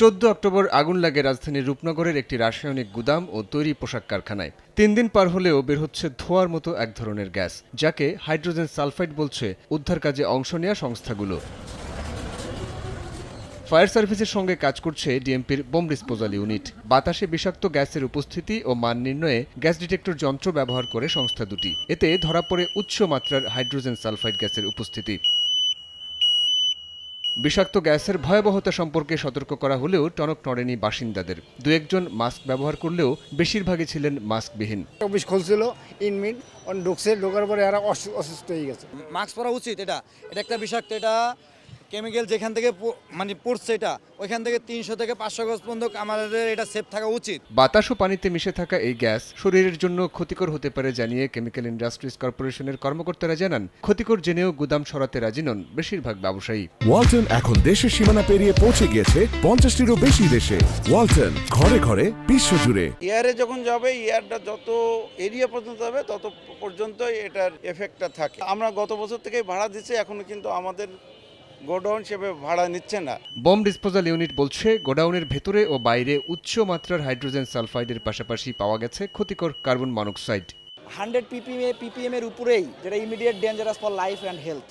চোদ্দ অক্টোবর আগুন লাগে রাজধানীর রূপনগরের একটি রাসায়নিক গুদাম ও তৈরি পোশাক কারখানায়। তিন দিন পার হলেও বের হচ্ছে ধোঁয়ার মতো এক ধরনের গ্যাস, যাকে হাইড্রোজেন সালফাইড বলছে উদ্ধার কাজে অংশ নেওয়া সংস্থাগুলো। ফায়ার সার্ভিসের সঙ্গে কাজ করছে ডিএমপির বোম ডিসপোজাল ইউনিট। বাতাসে বিষাক্ত গ্যাসের উপস্থিতি ও মান নির্ণয়ে গ্যাস ডিটেক্টর যন্ত্র ব্যবহার করে সংস্থা দুটি। এতে ধরা পড়ে উচ্চ মাত্রার হাইড্রোজেন সালফাইড গ্যাসের উপস্থিতি। বিষাক্ত গ্যাসের ভয়াবহতা সম্পর্কে সতর্ক করা হলেও টনক নড়েনি বাসিন্দাদের। দু একজন মাস্ক ব্যবহার করলেও বেশিরভাগই ছিলেন মাস্কবিহীন। অফিস খুলছিল ইনমিট অন ঢুকছে ঢোকার পরে এরা অসুস্থ হয়ে গেছে। মাস্ক পরা উচিত এটা। এটা একটা বিষাক্ত এটা কেমিক্যাল যেখান থেকে মানে পড়ছে এটা ওইখান থেকে তিনশো থেকে পাঁচশো গজ পর্যন্ত আমাদের এটা সেফ থাকা উচিত। বাতাস ও পানিতে মিশে থাকা এই গ্যাস শরীরের জন্য ক্ষতিকর হতে পারে জানিয়ে কেমিক্যাল ইন্ডাস্ট্রিজ কর্পোরেশনের কর্মকর্তারা জানান। ক্ষতিকর জেনেও গুদাম সরাতে রাজি নন বেশিরভাগ ব্যবসায়ী। ওয়ালটন এখন দেশের সীমানা পেরিয়ে পৌঁছে গিয়েছে পঞ্চাশটিরও বেশি দেশে। ওয়ালটন ঘরে ঘরে বিশ্ব বিশ্বজুড়ে এয়ারে যখন যাবে এয়ারটা যত এরিয়া পর্যন্ত যাবে তত পর্যন্ত এটার এফেক্টটা থাকে। আমরা গত বছর থেকে ভাড়া দিচ্ছি এখনও কিন্তু আমাদের গোডাউন হিসেবে ভাড়া নিচ্ছে না। বম ডিসপোজাল ইউনিট বলছে গোডাউনের ভেতরে ও বাইরে উচ্চ মাত্রার হাইড্রোজেন সালফাইডের পাশাপাশি পাওয়া গেছে ক্ষতিকর carbon monoxide. Hundred ppm ppm এর উপরেই যেটা immediate dangerous for life and health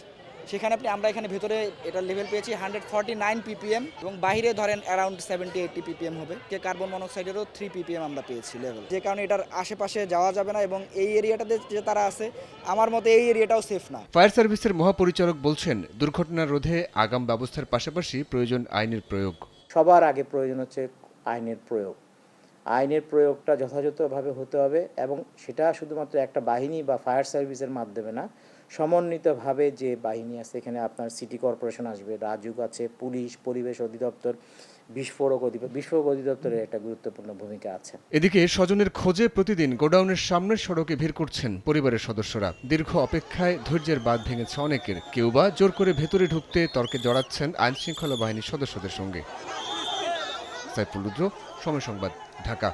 সেখানে আপনি আমরা এখানে ভেতরে এটা লেভেল পেয়েছি হান্ড্রেড ফর্টি নাইন পিপিএম এবং বাইরে ধরেন অ্যারাউন্ড সেভেন্টি এইটটি পিপিএম হবে। যে কার্বন মনোক্সাইডেরও থ্রি পিপিএম আমরা পেয়েছি লেভেল যে কারণে এটার আশেপাশে যাওয়া যাবে না এবং এই এরিয়াটাতে যে তারা আছে আমার মতে এই এরিয়াটাও সেফ না। ফায়ার সার্ভিসের মহাপরিচালক বলছেন দুর্ঘটনা রোধে আগাম ব্যবস্থার পাশাপাশি প্রয়োজন আইনের প্রয়োগ। সবার আগে প্রয়োজন হচ্ছে আইনের প্রয়োগ। আইনের প্রয়োগটা যথাযথভাবে হতে হবে এবং সেটা শুধুমাত্র একটা বাহিনী বা ফায়ার সার্ভিসের মাধ্যমে না, সমন্বিতভাবে যে বাহিনী আছে, এখানে আপনার সিটি কর্পোরেশন আসবে, রাজুক আছে, পুলিশ, পরিবেশ অধিদপ্তর, বিস্ফোরক বিস্ফোরক অধিদপ্তরের একটা গুরুত্বপূর্ণ ভূমিকা আছে। এদিকে স্বজনের খোঁজে প্রতিদিন গোডাউনের সামনের সড়কে ভিড় করছেন পরিবারের সদস্যরা। দীর্ঘ অপেক্ষায় ধৈর্যের বাঁধ ভেঙেছে অনেকের। কেউ বা জোর করে ভেতরে ঢুকতে তর্কে জড়াচ্ছেন আইনশৃঙ্খলা বাহিনীর সদস্যদের সঙ্গে। সাইফুল রুদ্র সময় সংবাদ ঢাকা।